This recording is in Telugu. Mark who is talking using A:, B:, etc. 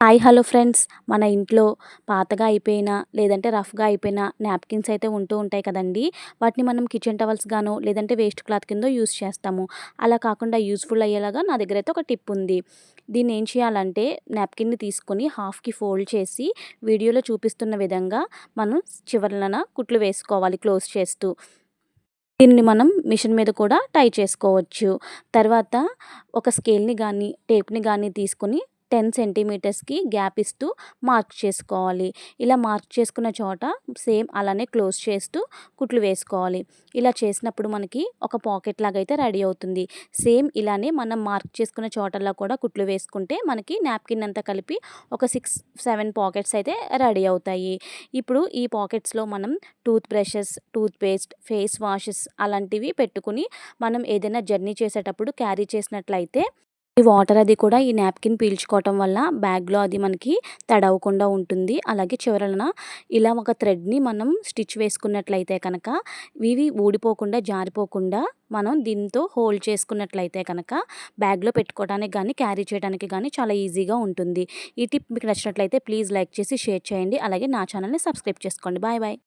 A: Hi hello friends. మన ఇంట్లో పాతగా అయిపోయిన లేదంటే రఫ్గా అయిపోయిన నాప్కిన్స్ అయితే ఉంటూ ఉంటాయి కదండి. వాటిని మనం కిచెన్ టవల్స్ గాను లేదంటే వేస్ట్ క్లాత్ కింద యూస్ చేస్తాము. అలా కాకుండా యూస్ఫుల్ అయ్యేలాగా నా దగ్గర అయితే ఒక టిప్ ఉంది. దీన్ని ఏం చేయాలంటే నాప్కిన్ని తీసుకొని హాఫ్కి ఫోల్డ్ చేసి వీడియోలో చూపిస్తున్న విధంగా మనం చివరన కుట్లు వేసుకోవాలి క్లోజ్ చేస్తూ. దీన్ని మనం మిషన్ మీద కూడా టై చేసుకోవచ్చు. తర్వాత ఒక స్కేల్ని కానీ టేప్ని కానీ తీసుకొని టెన్ సెంటీమీటర్స్కి గ్యాప్ ఇస్తూ మార్క్ చేసుకోవాలి. ఇలా మార్క్ చేసుకున్న చోట సేమ్ అలానే క్లోజ్ చేస్తూ కుట్లు వేసుకోవాలి. ఇలా చేసినప్పుడు మనకి ఒక పాకెట్ లాగా అయితే రెడీ అవుతుంది. సేమ్ ఇలానే మనం మార్క్ చేసుకున్న చోటల్లో కూడా కుట్లు వేసుకుంటే మనకి నాప్కిన్ అంతా కలిపి ఒక సిక్స్ సెవెన్ పాకెట్స్ అయితే రెడీ అవుతాయి. ఇప్పుడు ఈ పాకెట్స్లో మనం toothbrushes toothpaste face washes అలాంటివి పెట్టుకుని మనం ఏదైనా జర్నీ చేసేటప్పుడు క్యారీ చేసినట్లయితే ఈ వాటర్ అది కూడా ఈ నాప్కిన్ పీల్చుకోవటం వల్ల బ్యాగ్లో అది మనకి తడవకుండా ఉంటుంది. అలాగే చివరన ఇలా ఒక థ్రెడ్ని మనం స్టిచ్ వేసుకున్నట్లయితే కనుక ఇవి ఊడిపోకుండా జారిపోకుండా మనం దీంతో హోల్డ్ చేసుకున్నట్లయితే కనుక బ్యాగ్లో పెట్టుకోవడానికి కానీ క్యారీ చేయడానికి కానీ చాలా ఈజీగా ఉంటుంది. ఈ టిప్ మీకు నచ్చినట్లయితే ప్లీజ్ లైక్ చేసి షేర్ చేయండి. అలాగే నా ఛానల్ని సబ్స్క్రైబ్ చేసుకోండి. Bye bye.